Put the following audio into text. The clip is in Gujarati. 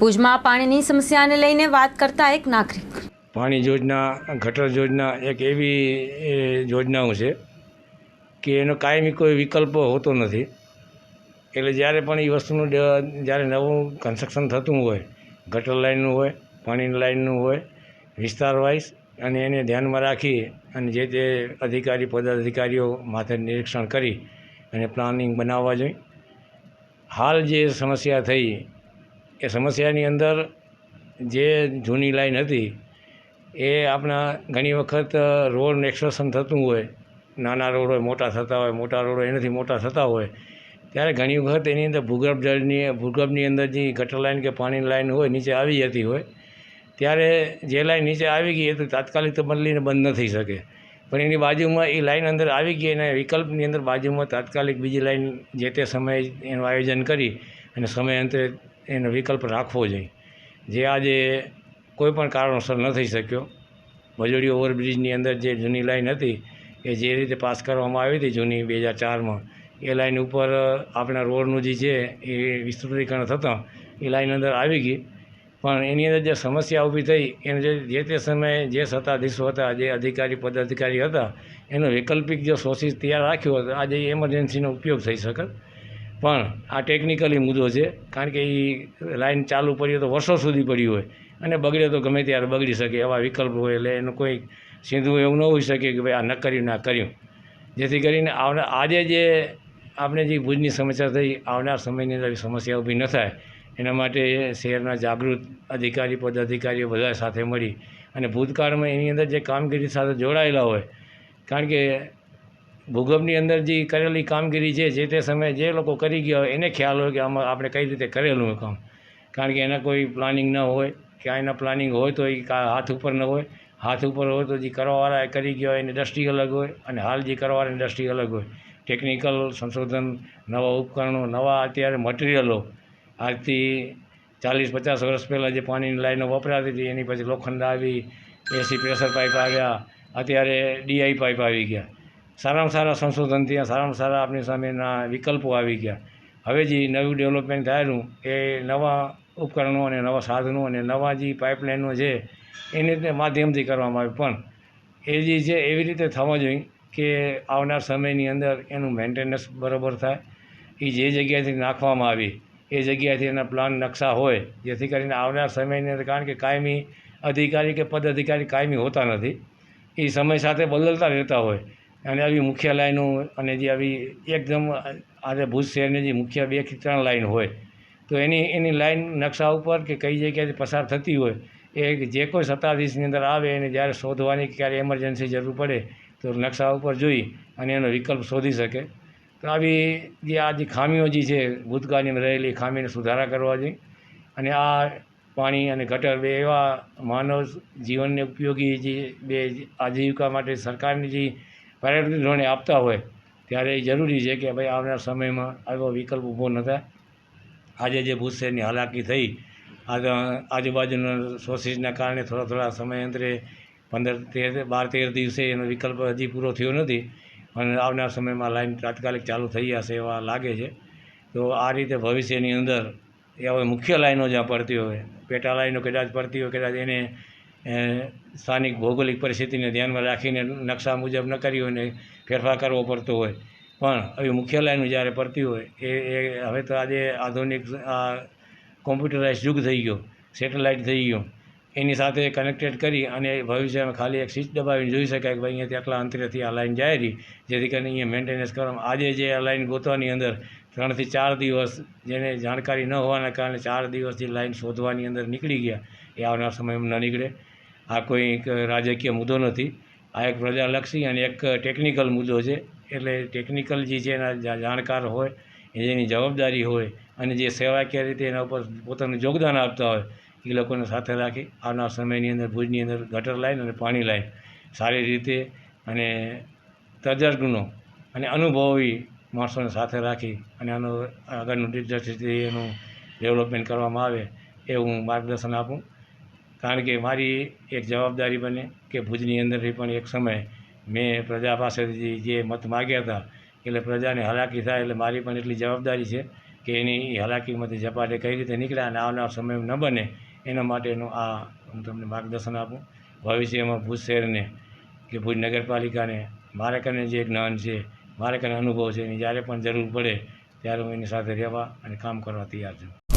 ભુજમાં પાણીની સમસ્યાને લઈને વાત કરતા એક નાગરિક. પાણી યોજના, ગટર યોજના એક એવી યોજનાઓ છે કે એનો કાયમી કોઈ વિકલ્પ હોતો નથી. એટલે જ્યારે પણ એ વસ્તુનું જ્યારે નવું કન્સ્ટ્રક્શન થતું હોય, ગટર લાઇનનું હોય, પાણીની લાઇનનું હોય, વિસ્તાર વાઇઝ અને એને ધ્યાનમાં રાખી અને જે તે અધિકારી, પદાધિકારીઓ માથે નિરીક્ષણ કરી અને પ્લાનિંગ બનાવવા જોઈએ. હાલ જે સમસ્યા થઈ એ સમસ્યાની અંદર જે જૂની લાઈન હતી, એ આપણા ઘણી વખત રોડ એક્સપ્રેશન થતું હોય, નાના રોડ હોય, મોટા થતા હોય, મોટા રોડ હોય, એનાથી મોટા થતા હોય, ત્યારે ઘણી વખત એની અંદર ભૂગર્ભ જળની, ભૂગર્ભની અંદર જે ગટર લાઈન કે પાણીની લાઈન હોય, નીચે આવી જતી હોય, ત્યારે જે લાઈન નીચે આવી ગઈ એ તો તાત્કાલિક તો બદલીને બંધ ન થઈ શકે. પણ એની બાજુમાં એ લાઈન અંદર આવી ગઈ અને વિકલ્પની અંદર બાજુમાં તાત્કાલિક બીજી લાઈન જે તે સમયે એનું આયોજન કરી અને સમયાંતરે એનો વિકલ્પ રાખવો જોઈએ. જે આજે કોઈ પણ કારણોસર ન થઈ શક્યો. ભજોડી ઓવરબ્રિજની અંદર જે જૂની લાઇન હતી, એ જે રીતે પાસ કરવામાં આવી હતી જૂની બે હજાર ચારમાં, એ લાઇન ઉપર આપણા રોડનું જે છે, એ વિસ્તૃતીકરણ થતાં એ લાઈન અંદર આવી ગઈ. પણ એની અંદર જે સમસ્યા ઊભી થઈ, એને જે જે તે સમયે જે સત્તાધીશો હતા, જે અધિકારી, પદાધિકારી હતા, એનો વૈકલ્પિક જો સોર્સિસ તૈયાર રાખ્યો હતો આજે એમરજન્સીનો ઉપયોગ થઈ શકે. પણ આ ટેકનિકલી મુદ્દો છે. કારણ કે એ લાઇન ચાલુ પડી હોય તો વર્ષો સુધી પડી હોય. અને બગડે તો ગમે ત્યારે બગડી શકે. એવા વિકલ્પ હોય એટલે એનું કોઈ સીધું એવું ન હોઈ શકે કે ભાઈ આ ન કર્યું ના કર્યું. જેથી કરીને આવનાર આજે જે આપણે જે ભુજની સમસ્યા થઈ, આવનાર સમયની અંદર સમસ્યા ઊભી ન થાય. એના માટે શહેરના જાગૃત અધિકારી, પદાધિકારીઓ બધા સાથે મળી અને ભૂતકાળમાં એની અંદર જે કામગીરી સાથે જોડાયેલા હોય, કારણ કે ભૂગર્ભની અંદર જે કરેલી કામગીરી છે, જે તે સમયે જે લોકો કરી ગયા હોય, એને ખ્યાલ હોય કે આમાં આપણે કઈ રીતે કરેલું કામ. કારણ કે એના કોઈ પ્લાનિંગ ન હોય, કે એના પ્લાનિંગ હોય તો એ હાથ ઉપર ન હોય. હાથ ઉપર હોય તો જે કરવાવાળા કરી ગયા હોય એની દ્રષ્ટિ અલગ હોય અને હાલ જે કરવાવાળાની દ્રષ્ટિ અલગ હોય. ટેકનિકલ સંશોધન, નવા ઉપકરણો, નવા અત્યારે મટીરિયલો આજથી ચાલીસ, પચાસ વર્ષ પહેલાં જે પાણીની લાઈનો વપરાતી હતી, એની પછી લોખંડ આવી એસી પ્રેશર પાઇપ આવ્યા, અત્યારે ડીઆઈ પાઇપ આવી ગયા. સારામાં સારા સંશોધન થયા, સારામાં સારા આપણી સામેના વિકલ્પો આવી ગયા. હવે જે નવું ડેવલપમેન્ટ થયેલું, એ નવા ઉપકરણો અને નવા સાધનો અને નવા જે પાઇપલાઇનો છે, એને તે માધ્યમથી કરવામાં આવે પણ એ જે છે, એવી રીતે થવા જોઈએ કે આવનાર સમયની અંદર એનું મેન્ટેનન્સ બરાબર થાય. એ જે જગ્યાએથી નાખવામાં આવી, એ જગ્યાએથી એના પ્લાન નકશા હોય, જેથી કરીને આવનાર સમયની અંદર, કારણ કે કાયમી અધિકારી કે પદ અધિકારી કાયમી હોતા નથી, એ સમય સાથે બદલતા રહેતા હોય. અને આવી મુખ્ય લાઈનો અને જે આવી એકદમ આજે ભુજ શહેરની જે મુખ્ય બે કે ત્રણ લાઈન હોય, તો એની એની લાઈન નકશા ઉપર કે કઈ જગ્યાએથી પસાર થતી હોય, એ જે કોઈ સત્તાધીશની અંદર આવે એને જ્યારે શોધવાની ક્યારે એમરજન્સી જરૂર પડે, તો નકશા ઉપર જોઈ અને એનો વિકલ્પ શોધી શકે. તો આવી જે આ જે ખામીઓ જે છે, ભૂતકાળની રહેલી ખામીને સુધારા કરવા જોઈએ. અને આ પાણી અને ગટર બે એવા માનવ જીવનને ઉપયોગી જે બે આજીવિકા માટે સરકારની જે પ્રાયોરિટી ધોરણે આપતા હોય, ત્યારે એ જરૂરી છે કે ભાઈ આવનાર સમયમાં આવો વિકલ્પ ઊભો ન થાય. આજે જે ભૂજ શહેરની હાલાકી થઈ આ આજુબાજુના સોર્સિસના કારણે થોડા થોડા સમયાંતરે પંદર તેર, બાર તેર દિવસે એનો વિકલ્પ હજી પૂરો થયો નથી અને આવનાર સમયમાં લાઈન તાત્કાલિક ચાલુ થઈ જશે એવા લાગે છે. તો આ રીતે ભવિષ્યની અંદર એ હવે મુખ્ય લાઈનો જ્યાં પડતી હોય. પેટા લાઈનો કદાચ પડતી હોય, કદાચ એને સ્થાનિક ભૌગોલિક પરિસ્થિતિને ધ્યાનમાં રાખીને નકશા મુજબ ન કરી હોય ને ફેરફાર કરવો પડતો હોય. પણ આવી મુખ્ય લાઈનો જ્યારે પડતી હોય, એ એ હવે તો આજે આધુનિક આ કોમ્પ્યુટરાઇઝ યુગ થઈ ગયો સેટેલાઇટ થઈ ગયો. એની સાથે કનેક્ટેડ કરી અને ભવિષ્યમાં ખાલી એક સ્વિચ દબાવીને જોઈ શકાય કે ભાઈ અહીંયાથી આટલા અંતરેથી આ લાઈન જાય રહી. જેથી કરીને અહીંયા મેન્ટેનન્સ કરવામાં, આજે જે આ લાઈન ગોતવાની અંદર ત્રણથી ચાર દિવસ જેને જાણકારી ન હોવાના કારણે ચાર દિવસથી લાઇન શોધવાની અંદર નીકળી ગયા. એ આવનાર સમયમાં ન નીકળે. આ કોઈ રાજકીય મુદ્દો નથી. આ એક પ્રજાલક્ષી અને એક ટેકનિકલ મુદ્દો છે. એટલે ટેકનિકલ જે છે એના જાણકાર હોય એની જવાબદારી હોય અને જે સેવાકીય રીતે એના ઉપર પોતાનું યોગદાન આપતા હોય, એ લોકોને સાથે રાખી આવનાર સમયની અંદર, ભુજની અંદર ગટર લાઈન અને પાણી લાઈન સારી રીતે અને તજજ્ઞો અને અનુભવી માણસોને સાથે રાખી અને આનો આગળનું એનું ડેવલપમેન્ટ કરવામાં આવે, એ હું માર્ગદર્શન આપું. કારણ કે મારી એક જવાબદારી બને કે ભુજની અંદરથી પણ એક સમય મેં પ્રજા પાસેથી જે મત માગ્યા હતા, એટલે પ્રજાને હાલાકી થાય એટલે મારી પણ એટલી જવાબદારી છે કે એની હાલાકીમાંથી ઝપાટે કઈ રીતે નીકળ્યા અને આવનાર સમય ન બને એના માટેનું આ હું તમને માર્ગદર્શન આપું. ભવિષ્યમાં ભુજ શહેરને કે ભુજ નગરપાલિકાને મારે કને જે જ્ઞાન છે, મારે કને અનુભવ છે એની જ્યારે પણ જરૂર પડે ત્યારે હું એની સાથે રહેવા અને કામ કરવા તૈયાર છું.